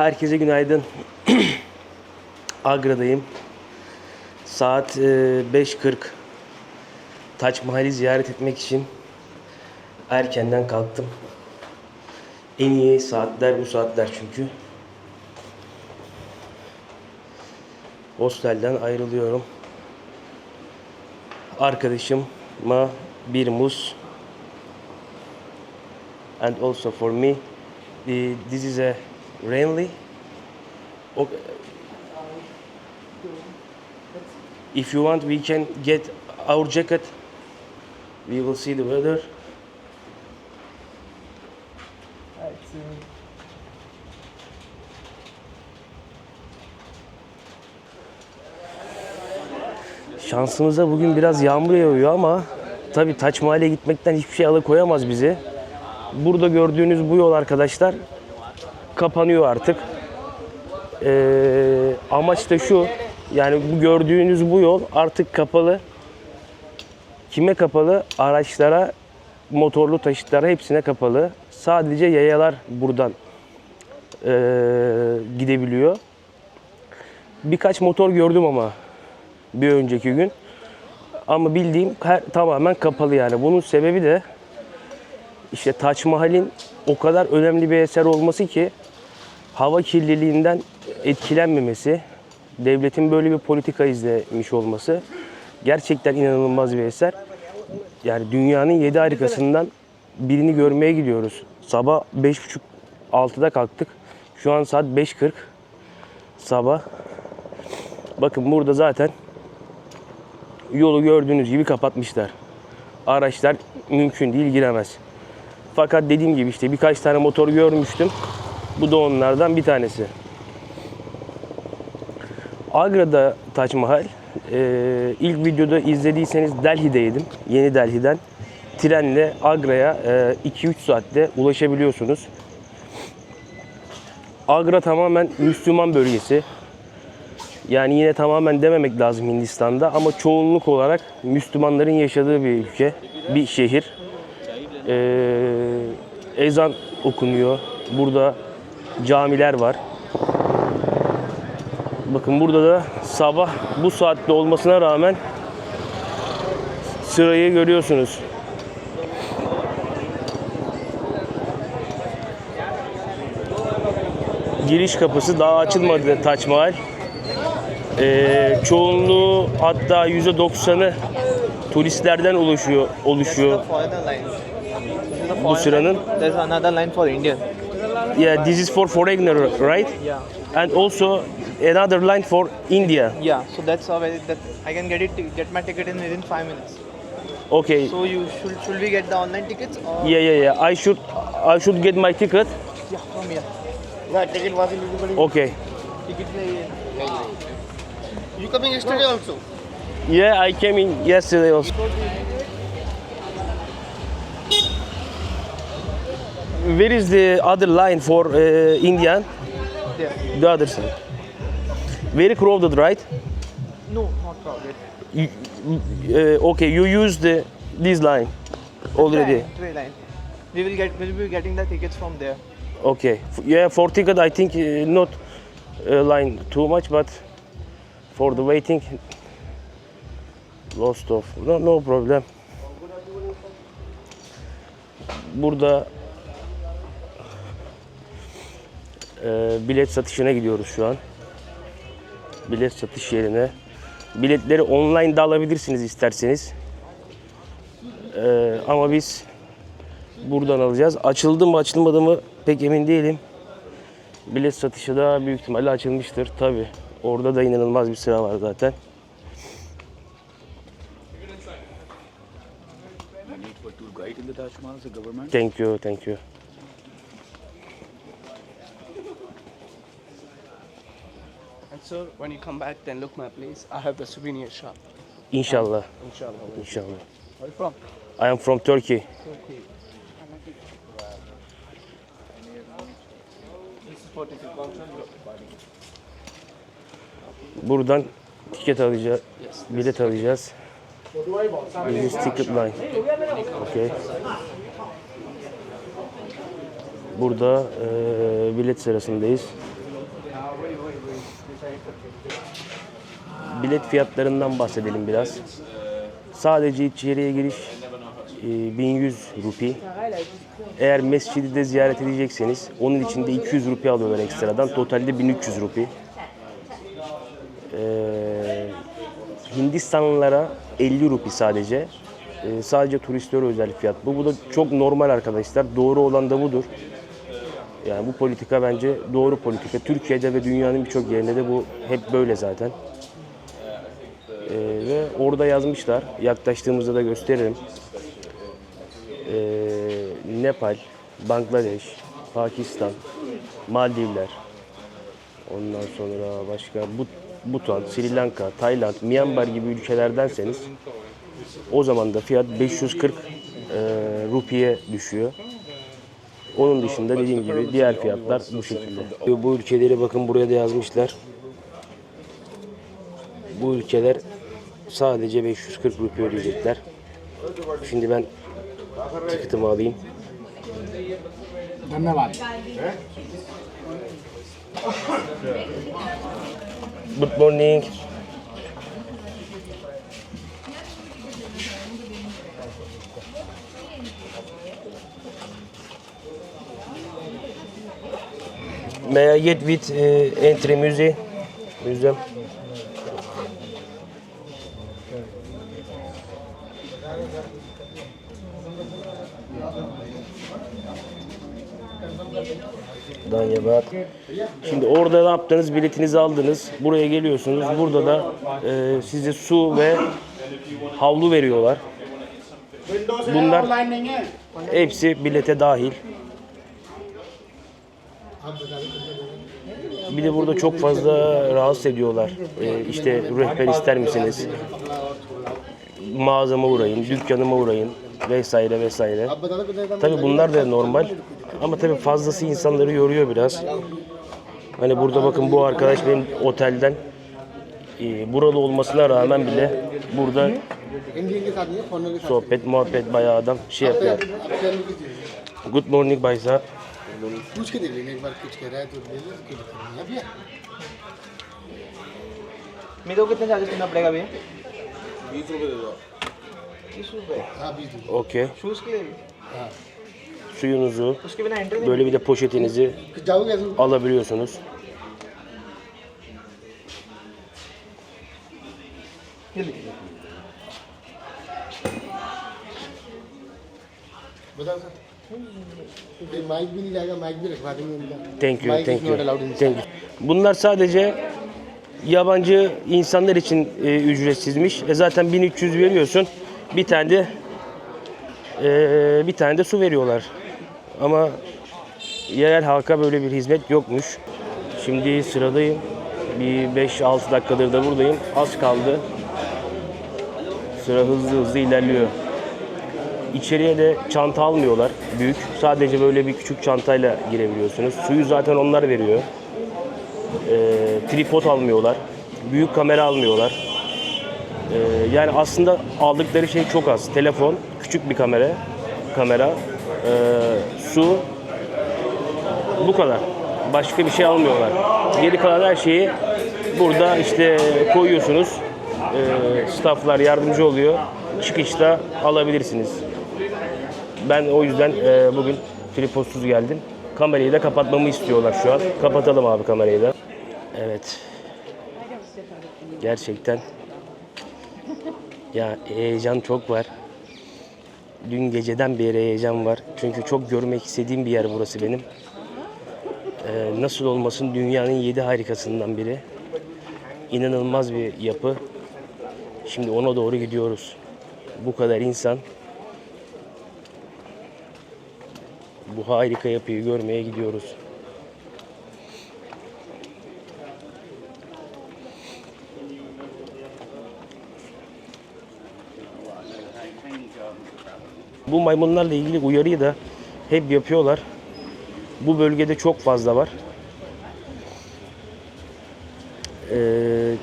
Herkese günaydın. Agra'dayım. Saat e, 5.40. Taç Mahal'i ziyaret etmek için erkenden kalktım. En iyi saatler bu saatler çünkü. Hostelden ayrılıyorum. Arkadaşıma bir muz and also for me this is a rainly okay. if you want we can get our jacket we will see the weather Şansımıza bugün biraz yağmur yağıyor ama tabii Taç Mahal'e gitmekten hiçbir şey alıkoyamaz bizi. Burada gördüğünüz bu yol arkadaşlar kapanıyor artık. Ee, amaç da şu, yani bu gördüğünüz bu yol artık kapalı. Kime kapalı? Araçlara, motorlu taşıtlara hepsine kapalı. Sadece yayalar buradan ee, gidebiliyor. Birkaç motor gördüm ama bir önceki gün. Ama bildiğim her, tamamen kapalı yani. Bunun sebebi de işte Taç Mahal'in o kadar önemli bir eser olması ki hava kirliliğinden etkilenmemesi, devletin böyle bir politika izlemiş olması gerçekten inanılmaz bir eser. Yani dünyanın yedi harikasından birini görmeye gidiyoruz. Sabah 5.30-6'da kalktık. Şu an saat 5.40 sabah. Bakın burada zaten yolu gördüğünüz gibi kapatmışlar. Araçlar mümkün değil giremez. Fakat dediğim gibi işte birkaç tane motor görmüştüm. Bu da onlardan bir tanesi. Agra'da Taç Mahal. Ee, ilk videoda izlediyseniz Delhi'deydim. Yeni Delhi'den. Trenle Agra'ya e, 2-3 saatte ulaşabiliyorsunuz. Agra tamamen Müslüman bölgesi. Yani yine tamamen dememek lazım Hindistan'da ama çoğunluk olarak Müslümanların yaşadığı bir ülke, bir şehir. Ee, ezan okunuyor. Burada camiler var. Bakın burada da sabah bu saatte olmasına rağmen sırayı görüyorsunuz. Giriş kapısı daha açılmadı Taç Mahal. Ee, çoğunluğu hatta %90'ı turistlerden oluşuyor oluşuyor bu sıranın. There's another line for Indian. Yeah, this is for foreigner, right? Yeah. And also another line for India. Yeah. So that's how I, that I can get it get my ticket in within five minutes. Okay. So you should should we get the online tickets or Yeah, yeah, yeah. I should I should get my ticket. yeah from here. Yeah, ticket was visible. Okay. Ticket ले You coming yesterday also? Yeah, I came in yesterday also. Where is the other line for uh, Indian? there. The other side. Very crowded, right? No, not crowded. You, uh, okay, you use the this line already. Line, tray line. We will get we will be getting the tickets from there. Okay. Yeah, for ticket I think uh, not uh, line too much, but for the waiting, lost of no no problem. Burada e, bilet satışına gidiyoruz şu an. Bilet satış yerine. Biletleri online de alabilirsiniz isterseniz. E, ama biz buradan alacağız. Açıldı mı açılmadı mı pek emin değilim. Bilet satışı da büyük ihtimalle açılmıştır. Tabi orada da inanılmaz bir sıra var zaten. Thank you, thank you. And sir, when you come back, then look my place. I have the souvenir shop. İnşallah, Inshallah. inşallah. Where are you from? I am from Turkey. Turkey. This is for ticket counter. Buradan tiket alacağız, bilet alacağız. This is ticket line. Okay. Burada eee, bilet sırasındayız. Bilet fiyatlarından bahsedelim biraz. Sadece içeriye giriş e, 1100 rupi. Eğer mescidi de ziyaret edecekseniz onun için de 200 rupi alıyorlar ekstradan. Totalde 1300 rupi. Ee, Hindistanlılara 50 rupi sadece. Ee, sadece turistlere özel fiyat. Bu, bu da çok normal arkadaşlar. Doğru olan da budur. Yani bu politika bence doğru politika. Türkiye'de ve dünyanın birçok yerinde de bu hep böyle zaten. Ee, ve orada yazmışlar. Yaklaştığımızda da gösteririm. Ee, Nepal, Bangladeş, Pakistan, Maldivler, ondan sonra başka But Butan, Sri Lanka, Tayland, Myanmar gibi ülkelerdenseniz o zaman da fiyat 540 e, rupiye düşüyor. Onun dışında dediğim gibi diğer fiyatlar bu şekilde. Bu ülkeleri bakın buraya da yazmışlar. Bu ülkeler sadece 540 rupi ödeyecekler. Şimdi ben tiketimi alayım. Good morning. May I get with uh, entry music? Museum. Danyabat. Şimdi orada ne yaptınız? Biletinizi aldınız. Buraya geliyorsunuz. Burada da e, size su ve havlu veriyorlar. Bunlar hepsi bilete dahil. Bir de burada çok fazla rahatsız ediyorlar. E, işte rehber ister misiniz? Mağazama uğrayın, dükkanıma uğrayın vesaire vesaire. Tabi bunlar da normal ama tabi fazlası insanları yoruyor biraz. Hani burada bakın bu arkadaş benim otelden e, buralı olmasına rağmen bile burada Indian के साथ नहीं है फॉरनर के sohbet muhabbet bayağı adam şey yapıyor. साथ आप क्या नहीं कीजिए Good morning Bay Saab. पूछ के देख लेना एक बार कुछ कह रहा है तो ले लो कोई दिक्कत नहीं है भैया मेरे को कितना चार्जेस करना पड़ेगा भैया हाँ बीस दो Okey. शूज़ के लिए भी? suyunuzu, böyle bir de poşetinizi alabiliyorsunuz. Thank you, thank you, thank you. Bunlar sadece yabancı insanlar için e, ücretsizmiş. E zaten 1300 veriyorsun. Bir tane de e, bir tane de su veriyorlar. Ama yerel halka böyle bir hizmet yokmuş. Şimdi sıradayım. Bir 5-6 dakikadır da buradayım. Az kaldı. Sıra hızlı hızlı ilerliyor. İçeriye de çanta almıyorlar büyük. Sadece böyle bir küçük çantayla girebiliyorsunuz. Suyu zaten onlar veriyor. Ee, tripod almıyorlar. Büyük kamera almıyorlar. Ee, yani aslında aldıkları şey çok az. Telefon, küçük bir kamera, kamera, ee, su, bu kadar. Başka bir şey almıyorlar. Geri kalan her şeyi burada işte koyuyorsunuz. Ee, stafflar yardımcı oluyor. Çıkışta alabilirsiniz. Ben o yüzden e, bugün tripodsuz geldim. Kamerayı da kapatmamı istiyorlar şu an. Kapatalım abi kamerayı da. Evet. Gerçekten ya heyecan çok var. Dün geceden beri heyecan var. Çünkü çok görmek istediğim bir yer burası benim. Ee, nasıl olmasın dünyanın yedi harikasından biri. İnanılmaz bir yapı. Şimdi ona doğru gidiyoruz. Bu kadar insan bu harika yapıyı görmeye gidiyoruz. Bu maymunlarla ilgili uyarıyı da hep yapıyorlar. Bu bölgede çok fazla var. Ee,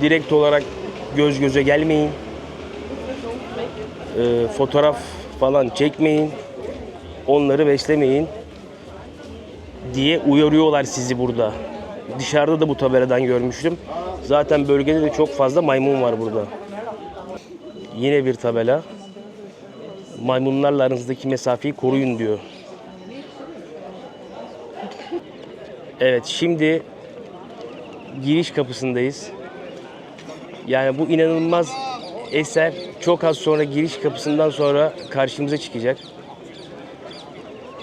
direkt olarak göz göze gelmeyin. Ee, fotoğraf falan çekmeyin. Onları beslemeyin diye uyarıyorlar sizi burada. Dışarıda da bu tabeladan görmüştüm. Zaten bölgede de çok fazla maymun var burada. Yine bir tabela. Maymunlarla aranızdaki mesafeyi koruyun diyor. Evet şimdi giriş kapısındayız. Yani bu inanılmaz eser çok az sonra giriş kapısından sonra karşımıza çıkacak.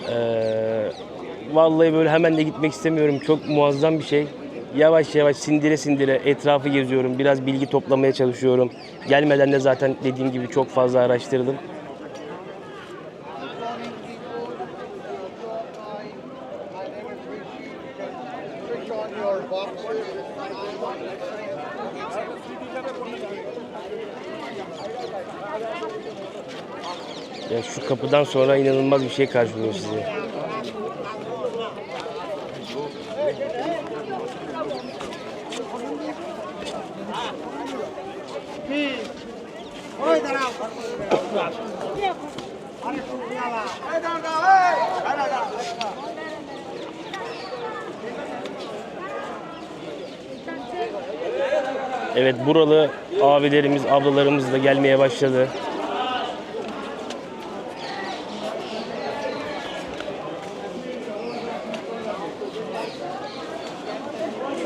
Ee, vallahi böyle hemen de gitmek istemiyorum. Çok muazzam bir şey. Yavaş yavaş sindire sindire etrafı geziyorum. Biraz bilgi toplamaya çalışıyorum. Gelmeden de zaten dediğim gibi çok fazla araştırdım. Ya şu kapıdan sonra inanılmaz bir şey karşılıyor sizi. Evet buralı abilerimiz, ablalarımız da gelmeye başladı.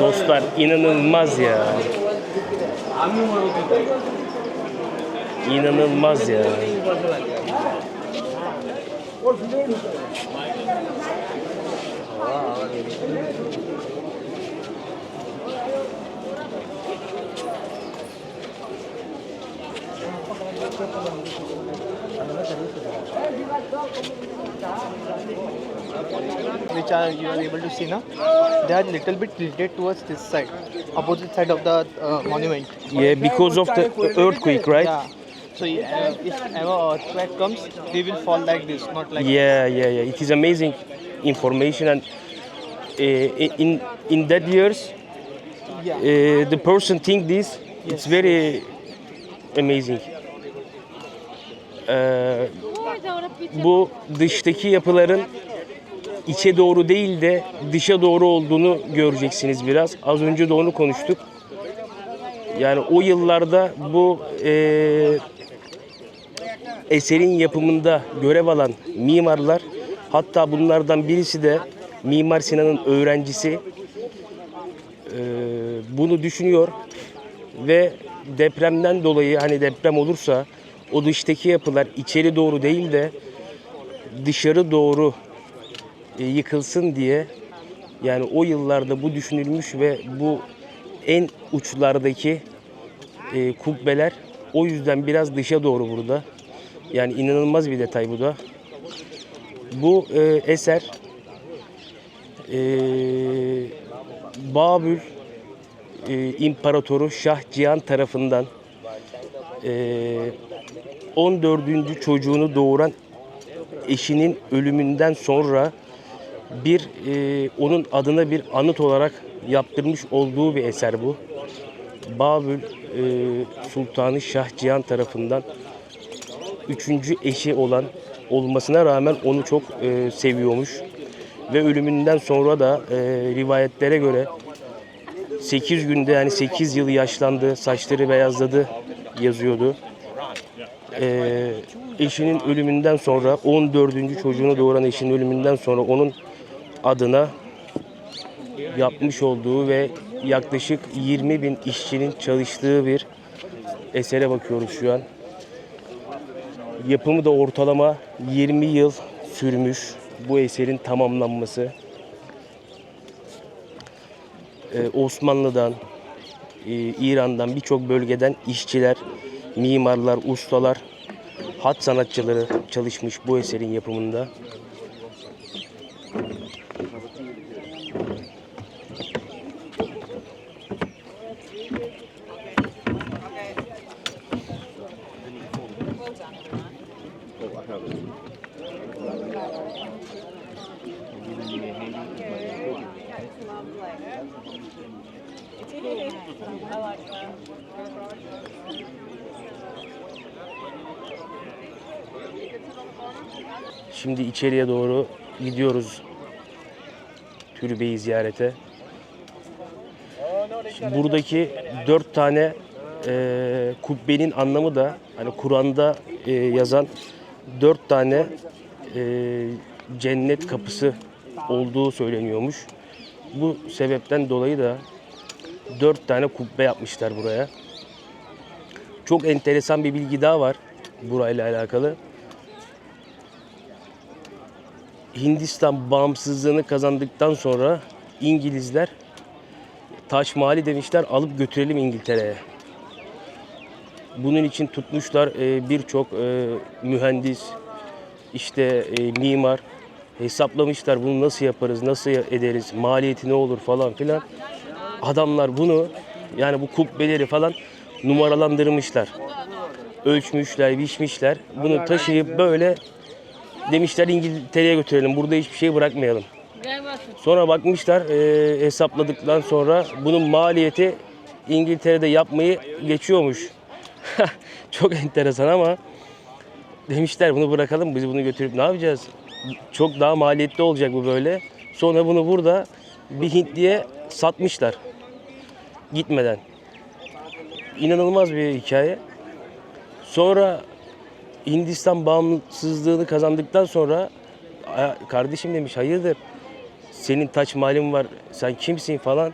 Dostlar inanılmaz ya. İnanılmaz ya. Which are you are able to see now, they are little bit tilted towards this side, opposite side of the uh, monument. Yeah, because of the earthquake, right? Yeah. So uh, if ever earthquake comes, they will fall like this, not like Yeah, yeah, yeah. It is amazing information, and uh, in in that years, yeah. uh, the person think this. It's very amazing. Ee, bu dıştaki yapıların içe doğru değil de dışa doğru olduğunu göreceksiniz biraz. Az önce de onu konuştuk. Yani o yıllarda bu eee, eserin yapımında görev alan mimarlar hatta bunlardan birisi de Mimar Sinan'ın öğrencisi eee, bunu düşünüyor ve depremden dolayı hani deprem olursa o dıştaki yapılar içeri doğru değil de dışarı doğru e, yıkılsın diye yani o yıllarda bu düşünülmüş ve bu en uçlardaki e, kubbeler o yüzden biraz dışa doğru burada. Yani inanılmaz bir detay bu da. Bu e, eser e, Babül e, İmparatoru Şah Cihan tarafından e, 14. çocuğunu doğuran eşinin ölümünden sonra bir e, onun adına bir anıt olarak yaptırmış olduğu bir eser bu. Babül e, Sultanı Şah Cihan tarafından üçüncü eşi olan olmasına rağmen onu çok e, seviyormuş. Ve ölümünden sonra da e, rivayetlere göre 8 günde yani 8 yıl yaşlandı, saçları beyazladı yazıyordu. Ee, eşinin ölümünden sonra 14. çocuğunu doğuran eşinin ölümünden sonra onun adına yapmış olduğu ve yaklaşık 20 bin işçinin çalıştığı bir esere bakıyoruz şu an. Yapımı da ortalama 20 yıl sürmüş bu eserin tamamlanması. Ee, Osmanlı'dan, e, İran'dan birçok bölgeden işçiler, mimarlar, ustalar, hat sanatçıları çalışmış bu eserin yapımında. Şimdi içeriye doğru gidiyoruz. Türbeyi ziyarete. Şimdi buradaki dört tane e, kubbenin anlamı da hani Kur'an'da e, yazan dört tane e, cennet kapısı olduğu söyleniyormuş. Bu sebepten dolayı da dört tane kubbe yapmışlar buraya. Çok enteresan bir bilgi daha var burayla alakalı. Hindistan bağımsızlığını kazandıktan sonra İngilizler Taş Mahal'i demişler alıp götürelim İngiltere'ye. Bunun için tutmuşlar e, birçok e, mühendis, işte e, mimar hesaplamışlar bunu nasıl yaparız, nasıl ederiz, maliyeti ne olur falan filan. Adamlar bunu yani bu kubbeleri falan numaralandırmışlar. Ölçmüşler, biçmişler. Bunu taşıyıp böyle demişler İngiltere'ye götürelim. Burada hiçbir şey bırakmayalım. Sonra bakmışlar e, hesapladıktan sonra bunun maliyeti İngiltere'de yapmayı geçiyormuş. Çok enteresan ama demişler bunu bırakalım biz bunu götürüp ne yapacağız? Çok daha maliyetli olacak bu böyle. Sonra bunu burada bir Hintliye satmışlar gitmeden. İnanılmaz bir hikaye. Sonra Hindistan bağımsızlığını kazandıktan sonra "Aa, kardeşim demiş hayırdır senin taç malin var sen kimsin falan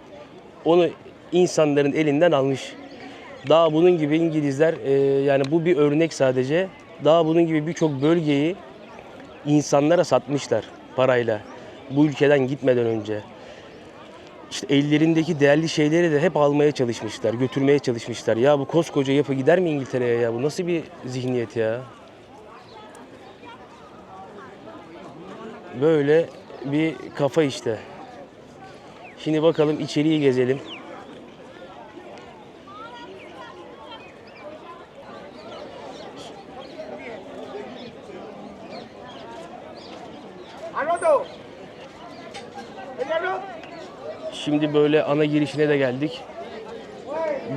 onu insanların elinden almış. Daha bunun gibi İngilizler e, yani bu bir örnek sadece daha bunun gibi birçok bölgeyi insanlara satmışlar parayla bu ülkeden gitmeden önce. İşte ellerindeki değerli şeyleri de hep almaya çalışmışlar, götürmeye çalışmışlar. Ya bu koskoca yapı gider mi İngiltere'ye ya? Bu nasıl bir zihniyet ya? Böyle bir kafa işte. Şimdi bakalım içeriği gezelim. Şimdi böyle ana girişine de geldik.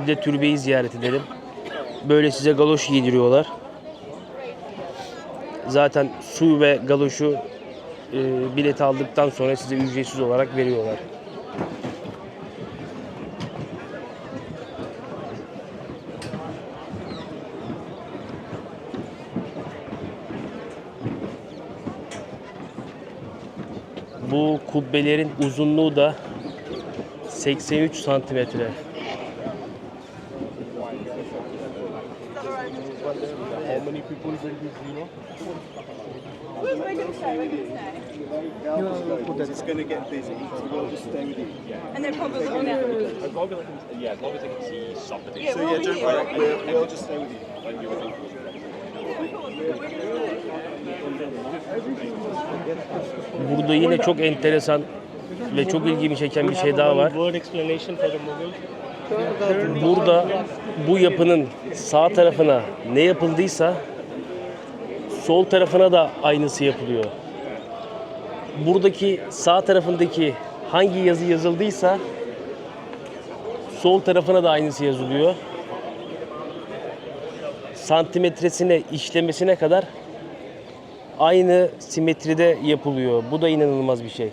Bir de türbeyi ziyaret edelim. Böyle size galoş giydiriyorlar. Zaten su ve galoşu e, bileti aldıktan sonra size ücretsiz olarak veriyorlar. Bu kubbelerin uzunluğu da 83 santimetre. It's going to get busy, so we'll just stay with you. And they're probably on there. Yeah, as long as I can see something. Yeah, So we'll yeah, don't worry, we'll, we'll just stay with you. Burada yine çok enteresan ve çok ilgimi çeken bir şey daha var. Burada bu yapının sağ tarafına ne yapıldıysa sol tarafına da aynısı yapılıyor. Buradaki sağ tarafındaki hangi yazı yazıldıysa sol tarafına da aynısı yazılıyor. Santimetresine, işlemesine kadar aynı simetride yapılıyor. Bu da inanılmaz bir şey.